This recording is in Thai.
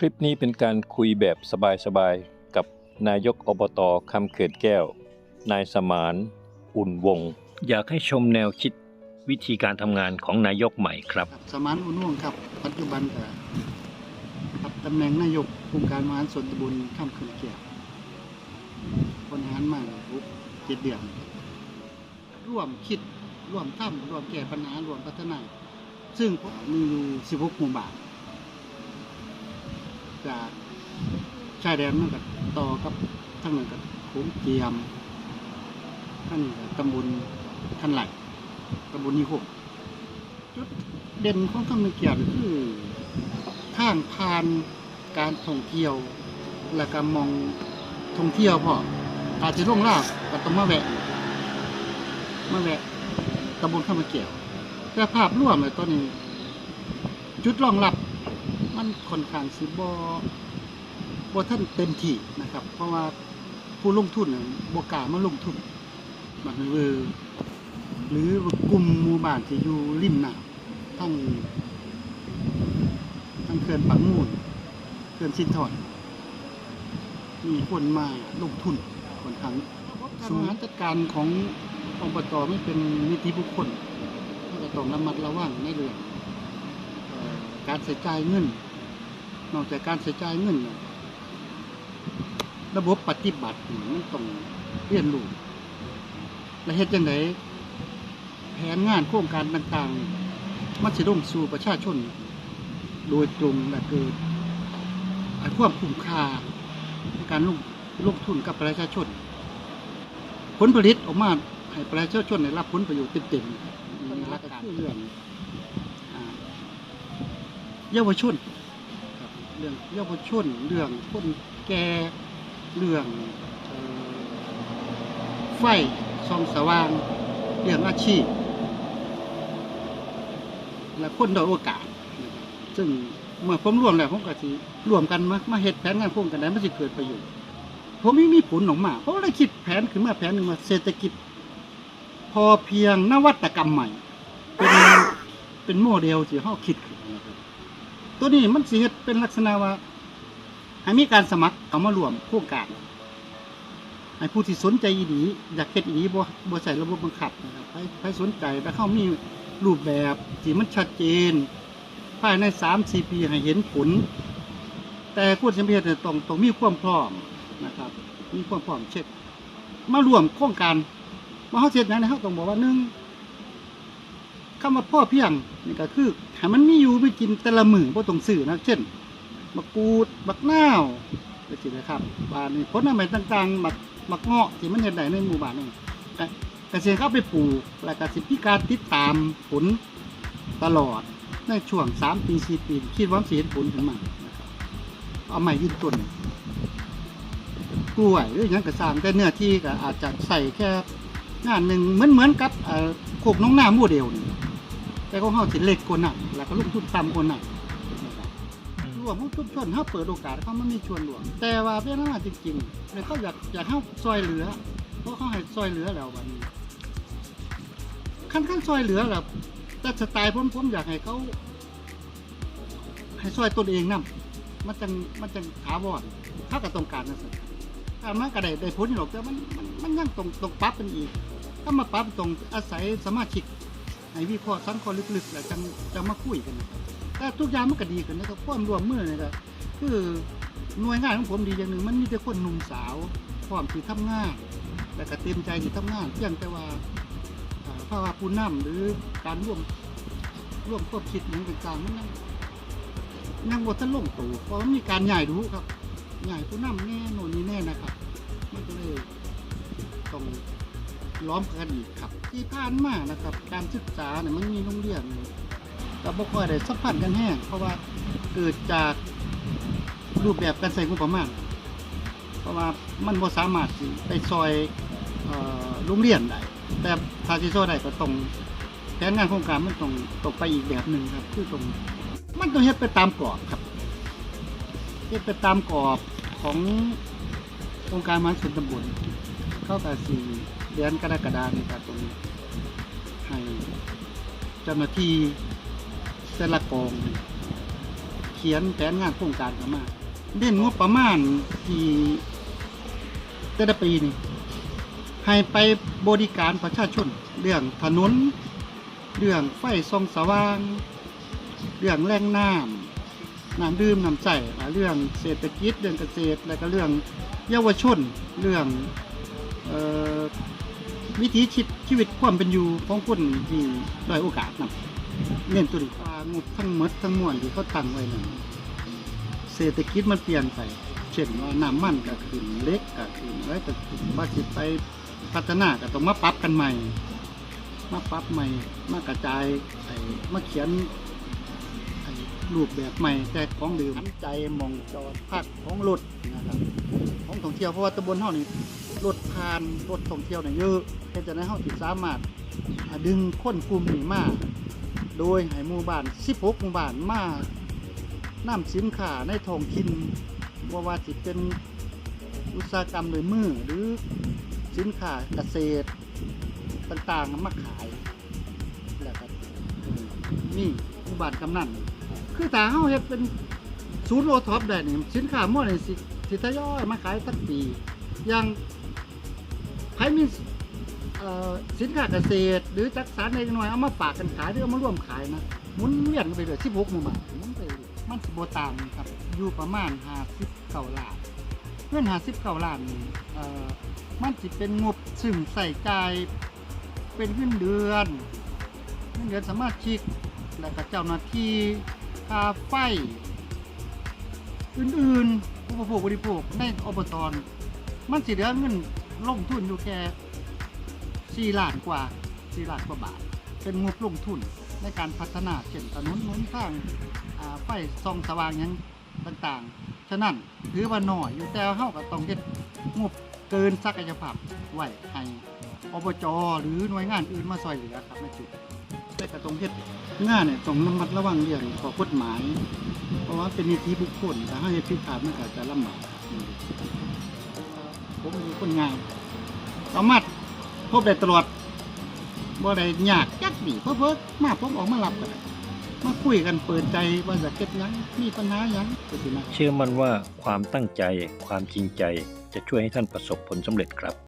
คลิปนี้เป็นการคุยแบบสบายๆ กับนายกอบตคำเขิดแก้ว นายสมาน อุ่นวง อยากให้ชมแนวคิดวิธีการทำงานของนายกใหม่ครับ สมานอุ่นุ่งครับ ปัจจุบันก็รับตำแหน่งนายกองค์การมหาส่วนตำบลข้ามเขื่อนแก้วบริหารมาทุกเจ็ดเดือนร่วมคิดร่วมทำร่วมแก้ปัญหาร่วมพัฒนา ซึ่งมมีอยู่16หมู่บ้าน จากชายแดนนั่นก็ต่อกับทั้งนั้นก็โขงเจียมทั้งนี้ก็ตำบลขันไหลตำบลนิคมจุดเด่นของคำนึงเกียรติคือทางผ่านการท่องเที่ยว และก็มองท่องเที่ยวพออาจจะล่วงลาบก็ต้องมาแวะมาแวะตำบลข้ามเกี่ยวแต่ภาพรวมเลยตอนนี้ จุดรองรับ มันค่อนข้างสิบบ่ท่านเต็มที่นะครับ เพราะว่าผู้ลงทุนน่กล้ามาลงทุนมันเวอหรือกลุ่มหมู่บ้านที่อยู่ริมน้ำทั้งทั้งเขื่อนปังมูลเขื่อนสินทอนมีคนมาลงทุนค่อนข้างสูงจัดการของอบตไม่เป็นนิติบุคคลก็ต้องระมัดระวังในเรื่องการใช้จ่ายเงิน นอกจากการใช้จ่ายเงินแล้วระบบปฏิบัตินี่มันต้องเรียนรู้และเฮ็ดจังไดแผนงานโครงการต่างๆ มันสิลงสู่ประชาชน โดยตรงและเกิดไอ้ความคุ้มค่าในการลงลงทุนกับประชาชน ผลผลิตออกมาให้ประชาชนได้รับผลประโยชน์เต็มๆในหลักการคือเรื่องอ่าเยาวชนครับ เรื่องเยาวชนเรื่องคนแก่เรื่องไฟส่องสว่าง เรื่องอาชีพ และคนด้อยโอกาส ซึ่งเมื่อผมรวมแล้วผมก็สิรวมกันมามาเฮ็ดแผนงานโครงกันได้มันสิเกิดประโยชน์ผมไม่มีผลออกมาผมเลยคิดแผนขึ้นมาแผนหนึ่งว่าเศรษฐกิจ พอเพียงนวัตกรรมใหม่ เป็นเป็นโมเดลที่เฮาคิดขึ้นนะครับ ตัวนี้มันสิเฮ็ดเป็นลักษณะว่าให้มีการสมัครเข้ามารวมโครงการให้ผู้ที่สนใจอีดีอยากเฮ็ดอีดีบ่บ่ใส่ระบบบังคับนะครับใครใครสนใจแต่เขามีรูปแบบที่มันชัดเจน ภายใน3 4ปีให้เห็นผล แต่ผู้ที่เฮ็ดเนี่ยต้องต้องมีความพร้อมนะครับ มีความพร้อมเช่นมารวมโครงการมาเฮาเฮ็ดหยังเนี่ยเฮาต้องบอกว่าหนึ่ง คำว่าพ่อเพียงนี่ก็คือให้มันมีอยู่มีกินแต่ละมือบ่ต้องซื้อนะเช่นมะกรูดบักนาวไปสินะครับบ้านนี้ผลไม้ต่างๆบักมักเงาะที่มันเห็นได้ในหมู่บ้านนี่ก็เกษตรเข้าไปปลูกแล้วก็สิพิการติดตามผลตลอดในช่วงสามปีสี่ปีคิดว่าสิเห็นผลขึ้นมาเอาใหม่ยืนต้นกล้วยหรืออย่างกระสร้างแต่เนื้อที่ก็อาจจะใส่แค่งานหนึ่งเหมือนเหมือนกับโคกน้องหน้าโมเดลนี่ แต่ของเขาสิเล็กกว่านั้นแล้วก็ลงทุนต่ำกว่านั้นนะครับรวมของชุมชนเขาเปิดโอกาสเขามันมีชวนรวม แต่ว่าเพื่อนน่าจริงๆเลยเขาอยากอยากให้ซอยเหลือ เพราะเขาให้ซอยเหลือแล้ววันนี้ขั้นขั้นซอยเหลือแล้วแต่สไตล์ผมผมอยากให้เขาให้ซอยตนเองนํมันจังมันจังถาวรถ้ากับตรงการนะสิถ้ามันก็ได้ได้ผลอยู่หรอกแต่มันมันมันยังตรงตรงปรั๊บเป็นอีก ถ้ามาปรั๊บตรงอาศัยสมาชิก ให้วิเคราะห์สังเคราะห์ลึกๆ แล้วจังจะมาคุยกันนะครับแต่ทุกอย่างมันก็ดีขึ้นนะครับความรวมมือนี่ยก็คือหน่วยงานของผมดีอย่างหนึ่งมันมีแต่คนหนุ่มสาวพร้อมที่ทำงานและก็เต็มใจที่ทำงานเพียงแต่ว่าภาวะผู้นำหรือการร่วมร่วมควบคิดอย่างต่างๆมันยังยังบททันลงตัวเพราะมันมีการใหญ่รู้ครับใหญ่ผู้นำแน่น่นนี่แน่นะครับมันก็เลยต้อง ล้อมกันอีกครับ ที่ผ่านมานะครับ การศึกษาเนี่ยมันมีโรงเรียนก็บ่ค่อยได้สัมพันธ์กันแห้งเพราะว่าเกิดจากรูปแบบการใส่งบประมาณเพราะว่ามันบ่สามารถสิไปซอยโรงเรียนได้แต่ถ้าสิซได้ก็ต้องแผนงานโครงการมันต้องต้องไปอีกแบบหนึ่งครับ คือตรงมันต้องเฮ็ดไปตามกรอบครับเฮ็ดไปตามกรอบของโครงการมหาส่วนตำบลเข้ากับสี่ เดือนกรกฎาคมนี่ครับตรงนี้ให้เจ้าหน้าที่แต่ละกองเขียนแผนงานโครงการเข้ามาเด่นงบประมาณที่แต่ละปีนี่ให้ไปบริการประชาชนเรื่องถนน เรื่องไฟส่องสว่าง เรื่องแหล่งน้ำน้ำดื่มน้ำใสและเรื่องเศรษฐกิจเรื่องเกษตร และก็เรื่องเยาวชน เรื่องเอ่อ วิถีชีวิตชีวิตความเป็นอยู่ของคนที่ด้อยโอกาสนะเน้นตัวนี้ว่างบทั้งหมดทั้งมวลที่เขาตั้งไว้นั้นเศรษฐกิจมันเปลี่ยนไป เช่นว่าน้ำมันก็ขึ้นเล็กก็ขึ้นไว้แต่ว่าสิไปพัฒนาก็ต้องมาปรับกันใหม่ มาปรับใหม่ มากระจายไอ้มาเขียนไอ้รูปแบบใหม่แต่ของเดิมหันใจมองจอดพักของรถนะครับของท่องเที่ยวเพราะว่าตำบลเฮานี่รถผ่านรถท่องเที่ยวเนี่ยเยอะ แค่จะให้เฮาสิสามารถดึงคนกลุ่มนี้มาโดยให้หมู่บ้าน 16 หมู่บ้านมานำสินค้าในท้องถิ่นบ่ว่าสิเป็นอุตสาหกรรมโดยมือหรือสินค้าเกษตรต่างๆมาขายแล้วก็นี่อุบาทกำนันคือถ้าเฮาเฮ็ดเป็นศูนย์โอท็อปได้นี่สินค้าหมดนี่สิสิทยอยมาขายทั้งปีอย่างใครมีเอ่อ สินค้าเกษตร หรือจักสารเล็กน้อยเอามาฝากกันขายหรือเอามาร่วมขายนะหมุนเวียนกันไปเรื่อย16หมู่บ้านหมุนไปเรื่อยมันสิบ่ต่างครับอยู่ประมาณ59ล้านเงิน59ล้านนี่เอ่อมันสิเป็นงบซึ่งใส่ใจเป็นเงินเดือนเงินเดือนสามารถชิกและก็เจ้าหน้าที่ค่าไฟอื่นๆผู้บริโภคบริโภคในอบตมันสิเหลือเงินลงทุนอยู่แค่ 4ล้านกว่า4ล้านกว่าบาท เป็นงบลงทุนในการพัฒนาเช่นถนนหนทางอ่าไฟส่องสว่างยังต่างๆ ฉะนั้นถือว่าน้อยอยู่แต่เฮาก็ต้องเฮ็ดงบเกินศักยภาพไว้ให้อบจหรือหน่วยงานอื่นมาซอยเหลือครับในจุดแต่ก็ต้องเฮ็ดงานเนี่ยต้องระมัดระวังเรื่องข้อกฎหมาย เพราะว่าเป็นนิติบุคคลถ้าให้ผิดพลาดมันก็จะลำบากผมเป็นคนงายสามารถ พบได้ตลอดบ่ได้ยากจักดีเพิ่มมาผมออกมาหลับกันมาคุยกันเปิดใจว่าจะเก็บยังมีปัญหายังก็สินเชื่อมั่นว่าความตั้งใจ ความจริงใจจะช่วยให้ท่านประสบผลสำเร็จครับ